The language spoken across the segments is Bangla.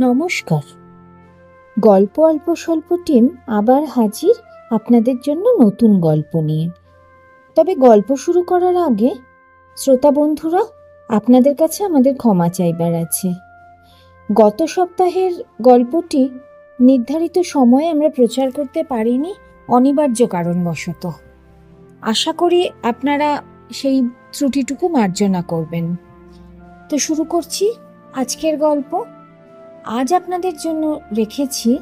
নমস্কার। গল্প অল্প স্বল্প টিম আবার হাজির আপনাদের জন্য নতুন গল্প নিয়ে। তবে গল্প শুরু করার আগে শ্রোতা বন্ধুরা, আপনাদের কাছে আমাদের ক্ষমা চাইবার আছে। গত সপ্তাহের গল্পটি নির্ধারিত সময়ে আমরা প্রচার করতে পারিনি, অনিবার্য কারণবশত। আশা করি আপনারা সেই ত্রুটিটুকু মার্জনা করবেন। তো শুরু করছি আজকের গল্প। আজ আপনাদের জন্য রেখেছি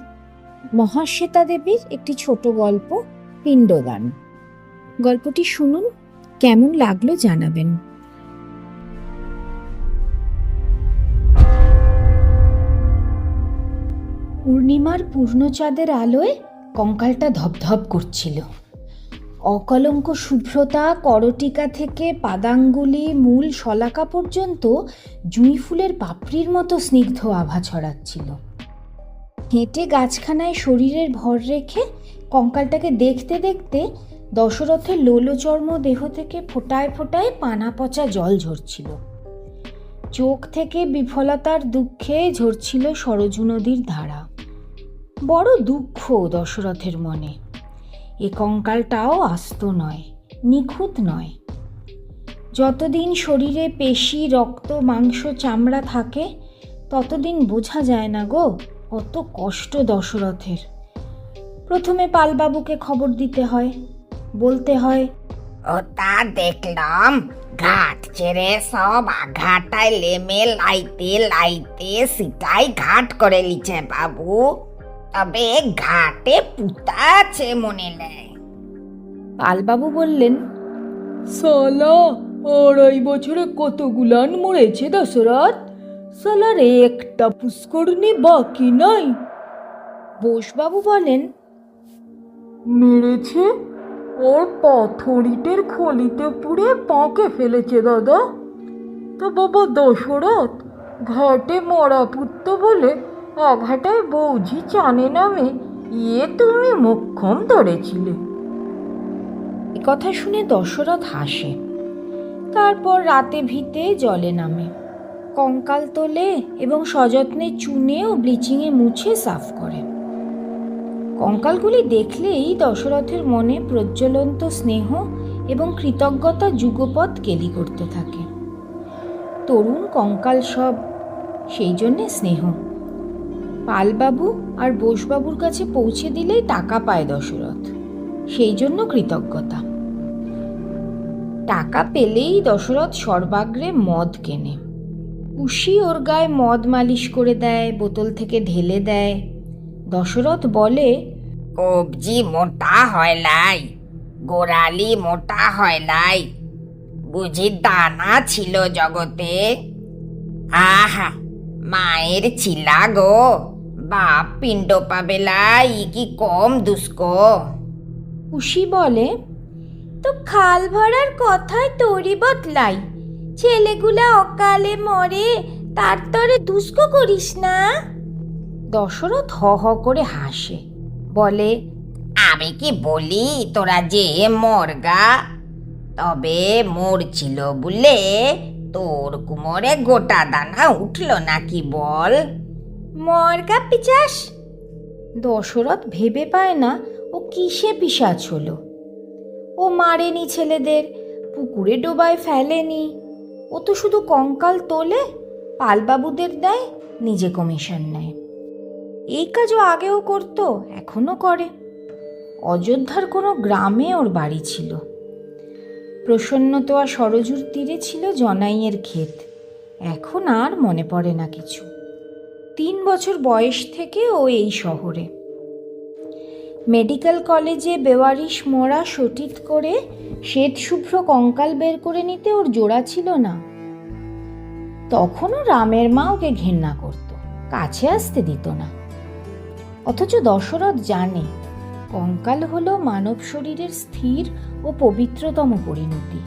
মহাশ্বেতা দেবীর একটি ছোট গল্প, পিণ্ডদান। গল্পটি শুনুন, কেমন লাগল জানাবেন। পূর্ণিমার পূর্ণচাঁদের আলোয় কঙ্কালটা ধপধপ করছিল। অকলঙ্ক শুভ্রতা, করটিকা থেকে পাদাঙ্গুলি, মূল শলাকা পর্যন্ত জুঁই ফুলের পাপড়ির মতো স্নিগ্ধ আভা ছড়াচ্ছিল। হেঁটে গাছখানায় শরীরের ভর রেখে কঙ্কালটাকে দেখতে দেখতে দশরথের লোলচর্ম দেহ থেকে ফোটায় ফোটায় পানা পচা জল ঝরছিল। চোখ থেকে বিফলতার দুঃখে ঝরছিল সরজু নদীর ধারা। বড় দুঃখ দশরথের মনে। এ কঙ্কালটাও আস্ত নয়, নিখুঁত নয়। যতদিন শরীরে পেশি, রক্ত, মাংস, চামড়া থাকে, ততদিন বোঝা যায় না গো, কত কষ্ট দশরথের। প্রথমে পালবাবুকে খবর দিতে হয়, বলতে হয় ও তা দেখলাম, ঘাট ছেড়ে সব আঘাটায় লেমে, লাইতে লাইতে সিটাই ঘাট করে লিছে বাবু। তবে ঘাটে পুতা আছে মনে নেই। পালবাবু বললেন সালা আড়াই বছরে কতগুলান মরেছে দশরথ? সালার একটা পুষ্করণী বাকি নাই। বোসবাবু বলেন মেরেছে? ওর পাথরিটের খলিতে পুড়ে পাঁকে ফেলেছে দাদা। তা বাবা দশরথ ঘাটে মরা পুত্ত বলে আঘাটায় বৌঝি চানে নামে ইয়ে তুমি মোক্ষম ধরেছিলে। এ কথা শুনে দশরথ হাসে। তারপর রাতে ভিতে জলে নামে। কঙ্কাল তোলে এবং সযত্নে চুনে ও ব্লিচিংয়ে মুছে সাফ করে। কঙ্কালগুলি দেখলেই দশরথের মনে প্রজ্বলন্ত স্নেহ এবং কৃতজ্ঞতা যুগপথ কেলি করতে থাকে। তরুণ কঙ্কাল সব সেই জন্যে স্নেহ। পালবাবু আর বোসবাবুর কাছে পৌঁছে দিলেই টাকা পায় দশরথ। সেই জন্য কৃতজ্ঞতা। টাকা পেলেই দশরথ সর্বাগ্রে মদ কেনে। উশি ওর গায়ে মদ মালিশ করে দেয়, বোতল থেকে ঢেলে দেয়। দশরথ বলে, কবজি মোটা হয় লাই গোড়ালি মোটা হয় লাই বুঝি দানা ছিল জগতে? আহা, মায়ের ছিলা গো। বাপ পিণ্ড পাবে লাই কি কম দুষ্ক। উশি বলে তো খাল ভরার কথায় তোরই বদলাই। ছেলেগুলা অকালে মরে তার তরে দুষ্ক করিস না? দশরথ হ হ করে হাসে বলে আমি কি বলি তোরা যে মরগা তবে মরছিল বলে তোর কুমোরে গোটা দানা উঠল নাকি বল? মরগা পিচাস। দশরথ ভেবে পায় না ও কিসে পিসাচ হলো। ও মারেনি ছেলেদের, পুকুরে ডোবায় ফেলেনি। ও তো শুধু কঙ্কাল তোলে, পালবাবুদের দেয়, নিজে কমিশন নেয়। এই কাজও আগেও করতো, এখনও করে। অযোধ্যার কোনো গ্রামে ওর বাড়ি ছিল। প্রসন্ন প্রসন্নতোয়া সরজুর তীরে ছিল জনাইয়ের ক্ষেত। এখন আর মনে পড়ে না কিছু। তিন বছর বয়স থেকে ও এই শহরে। মেডিকেল কলেজে বেওয়ারিশ মোড়া সটিত করে শ্বেত শুভ্র কঙ্কাল বের করে নিতে ওর জোড়া ছিল না। তখনও রামের মা ওকে ঘেন্না করত, কাছে আসতে দিত না। অথচ দশরথ জানে, কঙ্কাল হলো মানব শরীরের স্থির ও পবিত্রতম পরিণতি,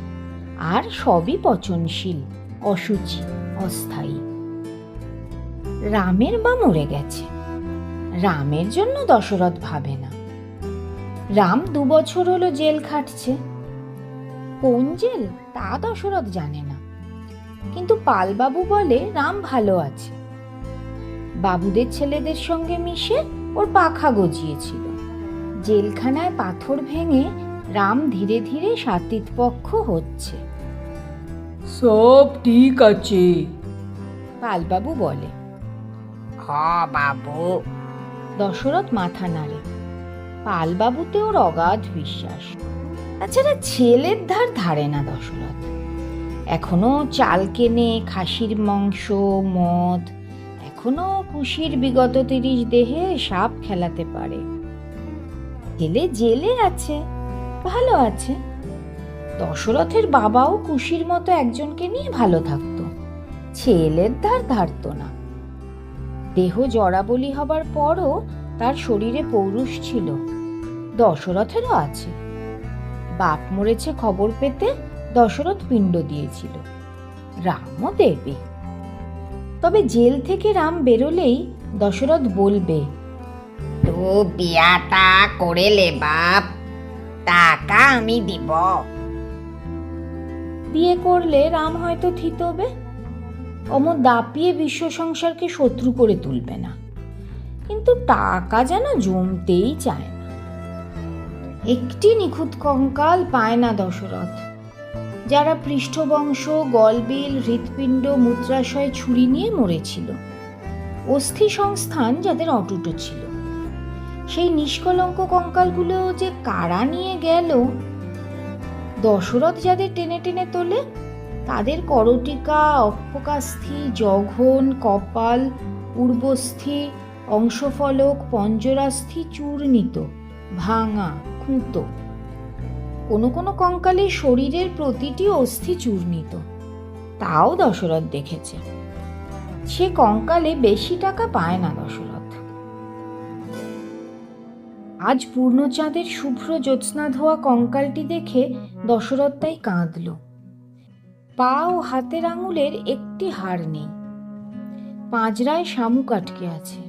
আর সবই পচনশীল অসুচি অস্থায়ী। রামের মা মরে গেছে। রামের জন্য দশরথ ভাবে না। রাম দু বছর হলো জেল খাটছে। কোন জেল তা দশরথ জানে না। কিন্তু পালবাবু বলে রাম ভালো আছে। বাবুদের ছেলেদের সঙ্গে মিশে ওর পাখা গজিয়েছিল। জেলখানায় পাথর ভেঙে রাম ধীরে ধীরে সাতিতপক্ষ হচ্ছে। সব ঠিক আছে। পালবাবু বলে হ বাবু। দশরথ মাথা নাড়ে। পালবাবুতে ওর অগাধ বিশ্বাস। তাছাড়া ছেলের ধার ধারে না দশরথ। এখনও চাল কেনে, খাসির মাংস, মদ, এখনও খুশির বিগত তিরিশ দেহে সাপ খেলাতে পারে। জেলে জেলে আছে, ভালো আছে। দশরথের বাবাও খুশির মতো একজনকে নিয়ে ভালো থাকতো। ছেলের ধার ধারতো না। দেহ জড়াবলি হবার পরও তার শরীরে পৌরুষ ছিল। দশরথেরও আছে। বাপ মরেছে খবর পেতে দশরথ পিণ্ড দিয়েছিল। রামও দেবে। তবে জেল থেকে রাম বেরোলেই দশরথ বলবে তো বিয়াটা করে লে বাপ টাকা আমি দিব। বিয়ে করলে রাম হয়তো থিতবে। অমর দাপিয়ে বিশ্ব সংসারকে শত্রু করে তুলবে না। কিন্তু টাকা যেন জমতেই চায় না। একটি নিখুঁত কঙ্কাল পায় না দশরথ। যারা পৃষ্ঠবংশ, গলবিল, হৃৎপিণ্ড মূত্রাশয় ছুরি নিয়ে মরেছিল। অস্থি সংস্থান যাদের অটুট ছিল। সেই নিষ্কলঙ্ক কঙ্কালগুলো যে কারা নিয়ে গেল, দশরথ যাদের টেনে টেনে তোলে তাদের করটিকা, অক্ষকাস্থি জঘন কপাল, পূর্বস্থি, অংশফলক, পঞ্জরাস্থি, চূর্ণিত, ভাঙা, খুঁতো। কোনো কোনো কঙ্কালে শরীরের প্রতিটি অস্থি চূর্ণিত। তাও দশরথ দেখেছে। সে কঙ্কালে বেশি টাকা পায় না দশরথ। আজ পূর্ণচাঁদের শুভ্র জ্যোৎস্না ধোয়া কঙ্কালটি দেখে দশরথ তাই কাঁদল। পা ও হাতের আঙুলের একটি হাড় নেই। পাঁজরায় শামুক আটকে আছে।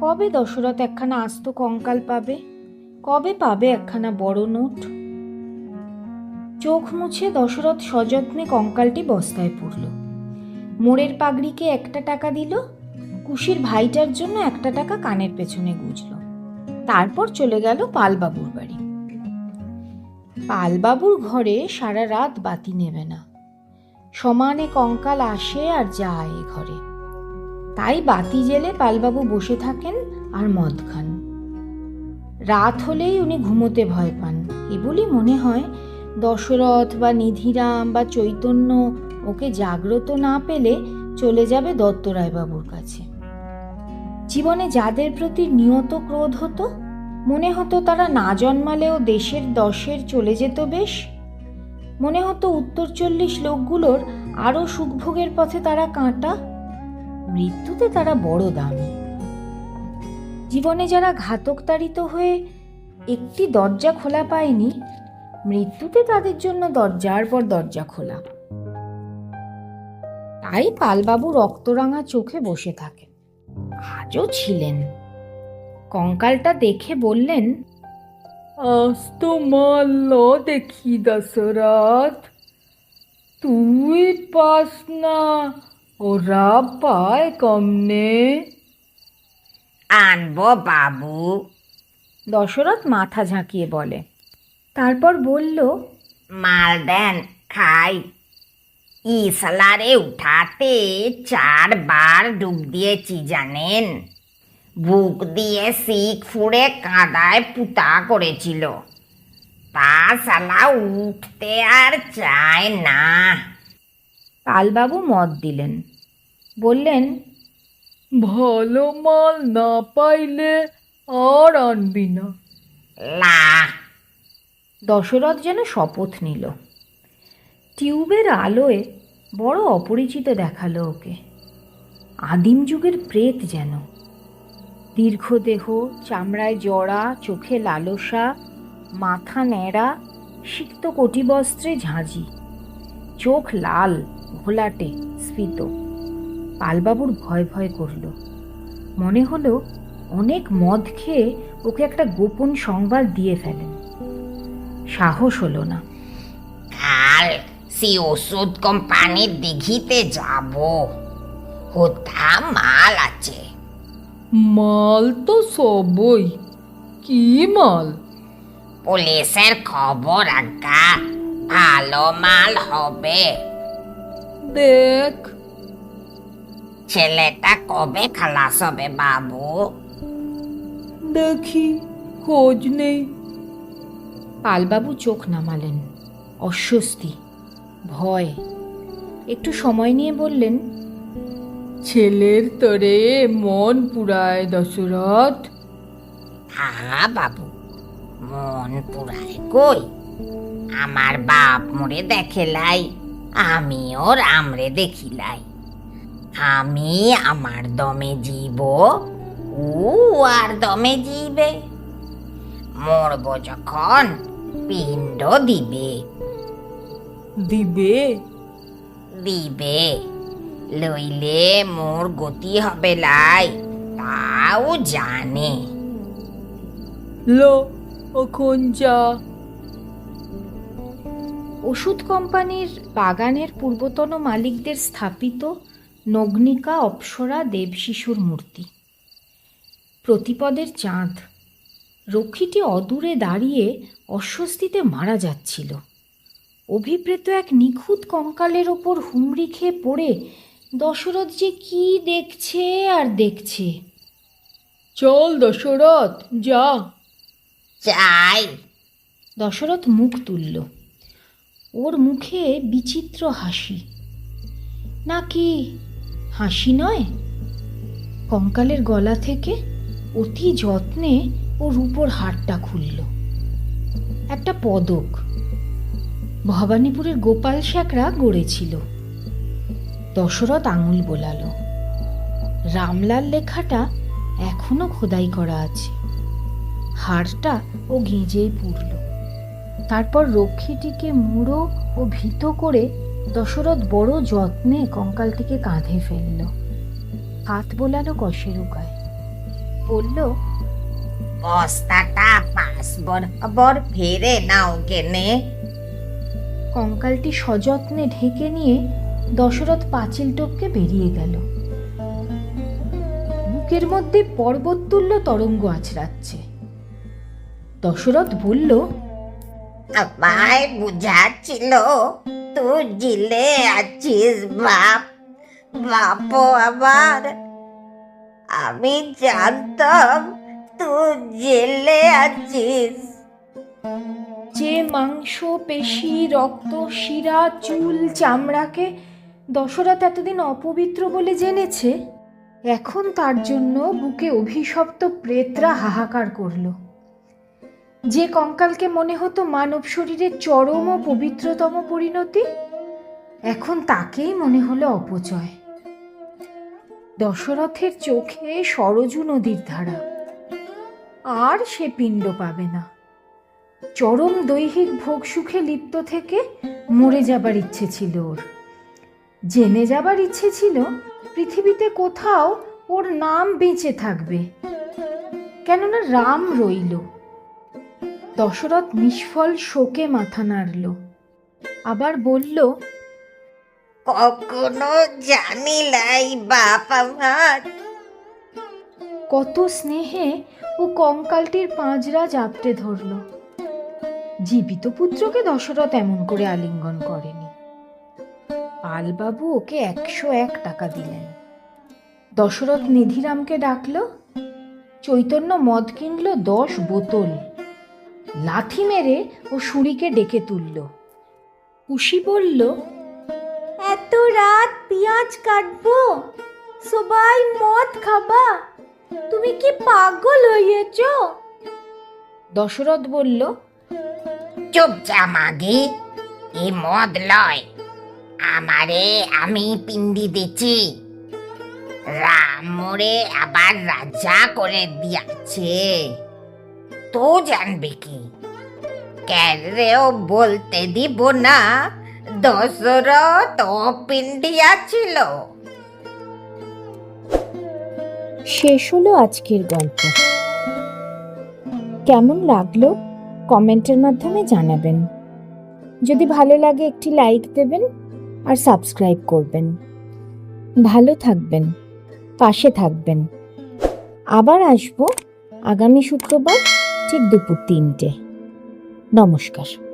কবে দশরথ একখানা আস্ত কঙ্কাল পাবে? কবে পাবে একখানা বড় নোট? চোখ মুছে দশরথ সযত্নে কঙ্কালটি বস্তায় পুরল। মোড়ের পাগড়িকে একটা টাকা দিল, কুশির ভাইটার জন্য একটা টাকা কানের পেছনে গুজল। তারপর চলে গেল পালবাবুর বাড়ি। পালবাবুর ঘরে সারা রাত বাতি নেবে না। সমানে কঙ্কাল আসে আর যায় ঘরে। তাই বাতি জেলে পালবাবু বসে থাকেন আর মদ খান। রাত হলেই উনি ঘুমোতে ভয় পান। কেবলই মনে হয় দশরথ বা নিধিরাম বা চৈতন্য ওকে জাগ্রত না পেলে চলে যাবে দত্তরায়বাবুর কাছে। জীবনে যাদের প্রতি নিয়ত ক্রোধ হতো, মনে হতো তারা না জন্মালেও দেশের দশের চলে যেত বেশ। মনে হতো উত্তর চল্লিশ লোকগুলোর আরও সুখভোগের পথে তারা কাঁটা, মৃত্যুতে তারা বড় দামি। জীবনে যারা ঘাতক তাড়িত হয়ে একটি দরজা খোলা পায়নি, মৃত্যুতে তাদের জন্য দরজার পর দরজা খোলা। তাই পালবাবু রক্তরাঙা চোখে বসে থাকেন। আজও ছিলেন। কঙ্কালটা দেখে বললেন আজ তো মারল দেখি দশরথ। তুই পাস না ওরা পায় কমনে। আনব বাবু। দশরথ মাথা ঝাঁকিয়ে বলে তারপর বলল মাল দেন খাই। ইসলারে উঠাতে চারবার ডুব দিয়েছি জানেন? বুক দিয়ে শিখ ফুড়ে কাদায় পুতা করেছিল। তা সালা উঠতে আর চায় না। পালবাবু মত দিলেন। বললেন ভালো মাল না পাইলে আর আনবি না। লা দশরথ যেন শপথ নিল। টিউবের আলোয় বড় অপরিচিত দেখাল ওকে। আদিম যুগের প্রেত যেন। দীর্ঘদেহ, চামড়ায় জড়া, চোখে লালসা, মাথা ন্যাড়া, সিক্ত কটিবস্ত্রে ঝাঁঝি। চোখ লাল, ঘোলাটে, স্ফীত। পালবাবুর ভয় ভয় করল। মনে হলো অনেক মদ খেয়ে ওকে একটা গোপন সংবাদ দিয়ে ফেলেন। সাহস হলো না। কাল সে ওষুধ কোম্পানির দিঘিতে যাব। হোতা মাল আছে। মাল তো সবই। কি মাল? পুলিশের খবর আজ্ঞা। ভালো মাল হবে। দেখ। ছেলেটা কবে খালাস হবে বাবু? দেখি খোঁজ নেই। পালবাবু চোখ নামালেন। অস্বস্তি ভয়। একটু সময় নিয়ে বললেন ছেলের তরে মন পুরায় দশরথ। হ্যাঁ বাবু মন পুরায় কই? আমার বাপ মোরে দেখিলাই আমিও রামরে দেখিলাই আমি আমার দমে জীব ও আর দমে জিবে। মরব যখন পিণ্ড দিবে। দিবে? দিবে। লইলে মোর গতি হবে লাই তাও জানে। লো এখন যা। ওষুধ কোম্পানির বাগানের পূর্বতন মালিকদের স্থাপিত নগ্নিকা অপ্সরা দেবশিশুর মূর্তি। প্রতিপদের চাঁদ। রক্ষীটি অদূরে দাঁড়িয়ে অস্বস্তিতে মারা যাচ্ছিল। অভিপ্রেত এক নিখুঁত কঙ্কালের ওপর হুমড়ি খেয়ে পড়ে দশরথ যে কি দেখছে আর দেখছে? চল দশরথ যা। চাই দশরথ মুখ তুলল। ওর মুখে বিচিত্র হাসি। নাকি হাসি নয়? কঙ্কালের গলা থেকে অতি যত্নে ও রূপোর হারটা খুলল। একটা পদক। ভবানীপুরের গোপাল শেখরা গড়েছিল। দশরথ আঙুল বোলালো। রামলাল লেখাটা এখনও খোদাই করা আছে। হাড়টা ও গেঁজেই পুরল তারপর রক্ষীটিকে মুড়ো ও ভীত করে দশরথ বড় যত্নে কঙ্কালটিকে কাঁধে ফেলল। হাত বোলালো কষের উগায় বলল বস্তাটা পাঁচ বরাবর ফেরে নাও কেনে। কঙ্কালটি সযত্নে ঢেকে নিয়ে দশরথ পাঁচিল টপকে বেরিয়ে গেল। বুকের মধ্যে পর্বততুল্য তরঙ্গ আছড়াচ্ছে। দশরথ বলল আমায় বুঝাচ্ছিল তুই জিলে আছিস বাপ। বাপো আমার আমি জানতাম তুই জেলে আছিস। যে মাংস পেশি রক্ত শিরা চুল চামড়াকে দশরথ এতদিন অপবিত্র বলে জেনেছে, এখন তার জন্য বুকে অভিশপ্ত প্রেতরা হাহাকার করল। যে কঙ্কালকে মনে হতো মানব শরীরের চরম ও পবিত্রতম পরিণতি, এখন তাকেই মনে হলো অপচয়। দশরথের চোখে সরজু নদীর ধারা। আর সে পিণ্ড পাবে না। চরম দৈহিক ভোগ সুখে লিপ্ত থেকে মরে যাবার ইচ্ছে ছিল ওর। জেনে যাবার ইচ্ছে ছিল পৃথিবীতে কোথাও ওর নাম বেঁচে থাকবে। কেননা রাম রইল। দশরথ নিষ্ফল শোকে মাথা নাড়ল। আবার বলল কখনো জানিলাই বাপ আমার। কত স্নেহে ও কঙ্কালটির পাঁজরা জাপটে ধরল। জীবিত পুত্রকে দশরথ এমন করে আলিঙ্গন করেনি। পালবাবু ওকে একশো এক টাকা দিলেন। দশরথ নিধিরামকে ডাকল চৈতন্য মদ কিনল দশ বোতল। লাথি মেরে ও সুরিকে ডেকে তুলল। খুশি বলল এত রাত পেঁয়াজ কাটবো সবাই মদ খাবা তুমি কি পাগল হয়েছ? দশরথ বলল চুপ যা মাগি এ মদ লয়। আমারে আমি পিন্ডি দিচ্ছি। রাম মোরে আবার রাজা করে দিয়াছে তো জানবে কি? ক্যারেও বলতে দিব না দশরথ পিন্ডিয়া ছিল শেষ হলো আজকের গল্প। কেমন লাগল? কমেন্টের মাধ্যমে জানাবেন। যদি ভালো লাগে একটি লাইক দেবেন আর সাবস্ক্রাইব করবেন। ভালো থাকবেন, পাশে থাকবেন। আবার আসব আগামী শুক্রবার ঠিক দুপুর তিনটে। নমস্কার।